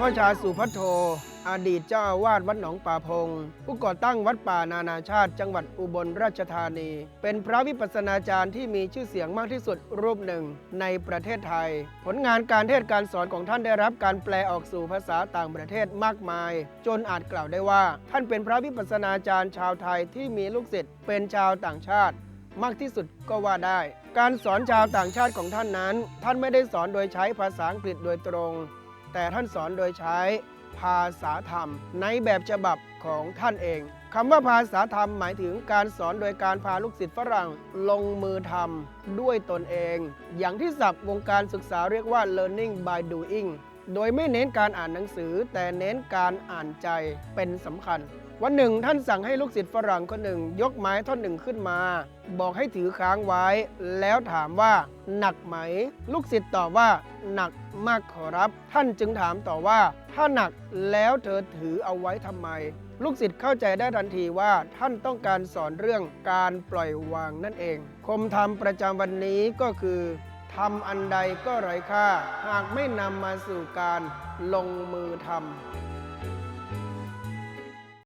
พ่อชาสุพัทโทอดีตเจ้าอาวาสวัดหนองป่าพง ผู้ก่อตั้งวัดป่านานาชาติ จังหวัดอุบลราชธานี เป็นพระวิปัสสนาจารย์ที่มีชื่อเสียงมากที่สุดรูปหนึ่งในประเทศไทย ผลงานการเทศการสอนของท่านได้รับการแปลออกสู่ภาษาต่างประเทศมากมาย จนอาจกล่าวได้ว่า ท่านเป็นพระวิปัสสนาจารย์ชาวไทยที่มีลูกศิษย์เป็นชาวต่างชาติมากที่สุดก็ว่าได้ การสอนชาวต่างชาติของท่านนั้น ท่านไม่ได้สอนโดยใช้ภาษาอังกฤษโดยตรง แต่ท่านสอนโดยใช้ภาษาธรรมในแบบฉบับของท่านเองคำว่าภาษาธรรมหมายถึงการสอนโดยการพาลูกศิษย์ฝรั่งลงมือทำด้วยตนเอง อย่างที่ศัพท์วงการศึกษาเรียกว่า learning by doing โดยไม่เน้นการอ่านหนังสือ แต่เน้นการอ่านใจเป็นสำคัญ วันหนึ่งท่านสั่งให้ลูกศิษย์ฝรั่งคนหนึ่ง ยกไม้ท่อนหนึ่งขึ้นมา บอกให้ถือค้างไว้ แล้วถามว่า หนักไหม ลูกศิษย์ตอบว่า หนักมากขอรับ ท่านจึงถามต่อว่า ถ้าหนักแล้วเธอถือเอาไว้ทำไม ลูกศิษย์เข้าใจได้ทันทีว่าท่านต้องการสอนเรื่องการปล่อยวางนั่นเอง คมธรรมประจำวันนี้ก็คือ ทำอันใดก็ไร้ค่า หากไม่นำมาสู่การลงมือทำ